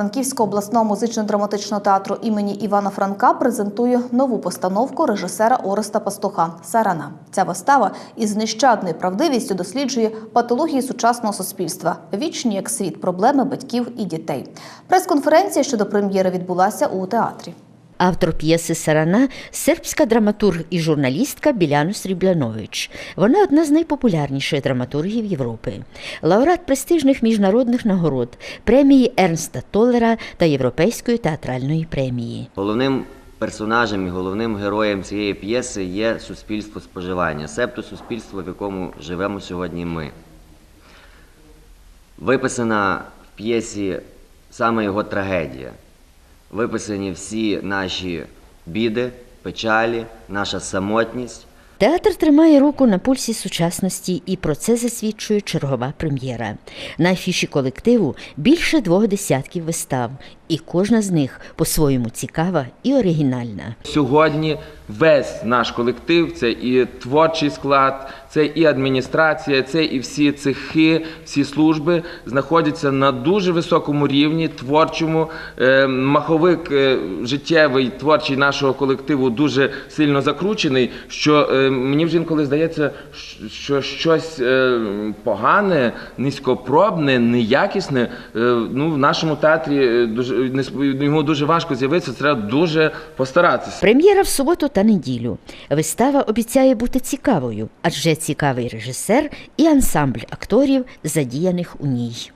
Франківського обласного музично-драматичного театру імені Івана Франка презентує нову постановку режисера Ореста Пастуха Сарана. Ця вистава із нещадною правдивістю досліджує патології сучасного суспільства, вічні як світ проблеми батьків і дітей. Прес-конференція щодо прем'єри відбулася у театрі. Автор п'єси Сарана сербська драматург і журналістка Біляну Сріблянович. Вона одна з найпопулярніших драматургів Європи, лауреат престижних міжнародних нагород, премії Ернста Толлера та Європейської театральної премії. Головним персонажем і головним героєм цієї п'єси є суспільство споживання, себто суспільство, в якому живемо сьогодні ми. Виписана в п'єсі саме його трагедія. Виписані всі наші біди, печалі, наша самотність. Театр тримає руку на пульсі сучасності, і про це засвідчує чергова прем'єра. На афіші колективу більше двох десятків вистав, і кожна з них по-своєму цікава і оригінальна. Сьогодні весь наш колектив це і творчий склад, це і адміністрація, це і всі цехи, всі служби знаходяться на дуже високому рівні, творчому. Е, Маховик е, життєвий творчий нашого колективу дуже сильно закручений. Що е, мені вже інколи здається, що щось погане, низькопробне, неякісне. Ну в нашому театрі дуже йому дуже важко з'явитися. Треба дуже постаратися. Прем'єра в суботу та неділю. Вистава обіцяє бути цікавою, адже цікавий режисер і ансамбль акторів, задіяних у ній.